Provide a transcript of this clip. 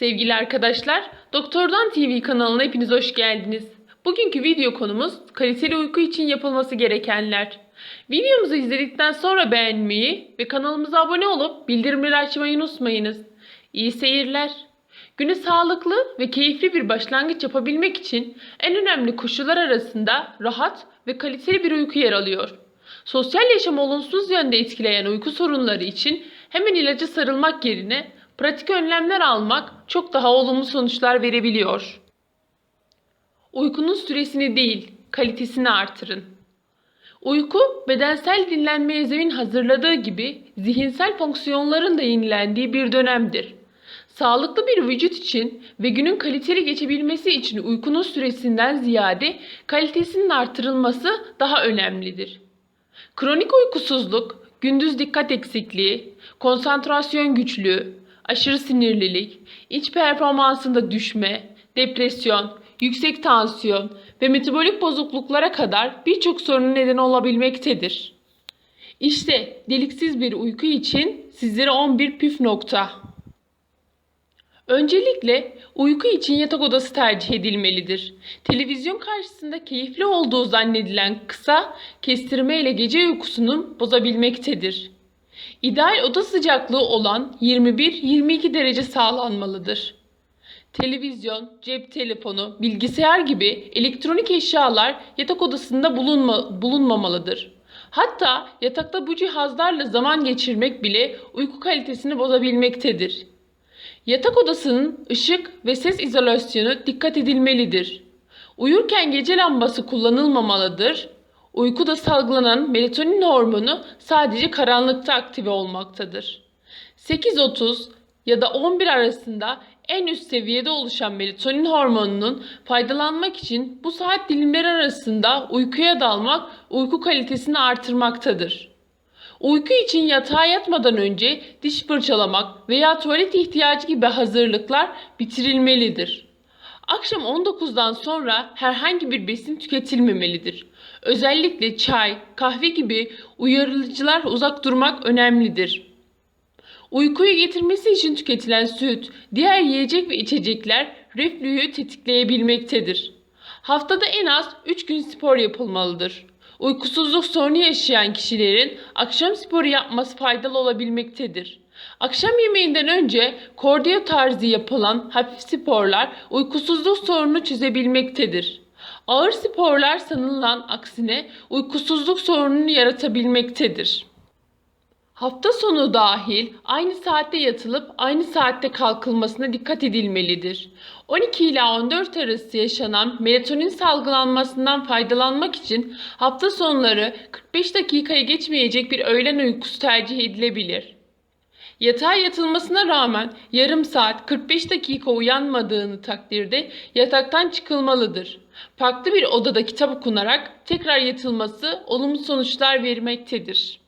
Sevgili arkadaşlar, Doktordan TV kanalına hepiniz hoş geldiniz. Bugünkü video konumuz kaliteli uyku için yapılması gerekenler. Videomuzu izledikten sonra beğenmeyi ve kanalımıza abone olup bildirimleri açmayı unutmayınız. İyi seyirler. Günü sağlıklı ve keyifli bir başlangıç yapabilmek için en önemli koşullar arasında rahat ve kaliteli bir uyku yer alıyor. Sosyal yaşamı olumsuz yönde etkileyen uyku sorunları için hemen ilaca sarılmak yerine pratik önlemler almak çok daha olumlu sonuçlar verebiliyor. Uykunun süresini değil, kalitesini artırın. Uyku, bedensel dinlenmeye zemin hazırladığı gibi zihinsel fonksiyonların da yenilendiği bir dönemdir. Sağlıklı bir vücut için ve günün kaliteli geçebilmesi için uykunun süresinden ziyade kalitesinin artırılması daha önemlidir. Kronik uykusuzluk, gündüz dikkat eksikliği, konsantrasyon güçlüğü, aşırı sinirlilik, iç performansında düşme, depresyon, yüksek tansiyon ve metabolik bozukluklara kadar birçok sorunun nedeni olabilmektedir. İşte deliksiz bir uyku için sizlere 11 püf nokta. Öncelikle uyku için yatak odası tercih edilmelidir. Televizyon karşısında keyifli olduğu zannedilen kısa kestirme ile gece uykusunu bozabilmektedir. İdeal oda sıcaklığı olan 21-22 derece sağlanmalıdır. Televizyon, cep telefonu, bilgisayar gibi elektronik eşyalar yatak odasında bulunma, bulunmamalıdır. Hatta yatakta bu cihazlarla zaman geçirmek bile uyku kalitesini bozabilmektedir. Yatak odasının ışık ve ses izolasyonu dikkat edilmelidir. Uyurken gece lambası kullanılmamalıdır. Uykuda salgılanan melatonin hormonu sadece karanlıkta aktive olmaktadır. 8.30 ya da 11 arasında en üst seviyede oluşan melatonin hormonunun faydalanmak için bu saat dilimleri arasında uykuya dalmak uyku kalitesini artırmaktadır. Uyku için yatağa yatmadan önce diş fırçalamak veya tuvalet ihtiyacı gibi hazırlıklar bitirilmelidir. Akşam 19'dan sonra herhangi bir besin tüketilmemelidir. Özellikle çay, kahve gibi uyarıcılar uzak durmak önemlidir. Uykuyu getirmesi için tüketilen süt, diğer yiyecek ve içecekler reflüyü tetikleyebilmektedir. Haftada en az 3 gün spor yapılmalıdır. Uykusuzluk sorunu yaşayan kişilerin akşam sporu yapması faydalı olabilmektedir. Akşam yemeğinden önce kordiyo tarzı yapılan hafif sporlar uykusuzluk sorununu çözebilmektedir. Ağır sporlar sanılan aksine uykusuzluk sorununu yaratabilmektedir. Hafta sonu dahil aynı saatte yatılıp aynı saatte kalkılmasına dikkat edilmelidir. 12 ila 14 arası yaşanan melatonin salgılanmasından faydalanmak için hafta sonları 45 dakikaya geçmeyecek bir öğlen uykusu tercih edilebilir. Yatağa yatılmasına rağmen yarım saat 45 dakika uyanmadığını takdirde yataktan çıkılmalıdır. Farklı bir odada kitap okunarak tekrar yatılması olumlu sonuçlar vermektedir.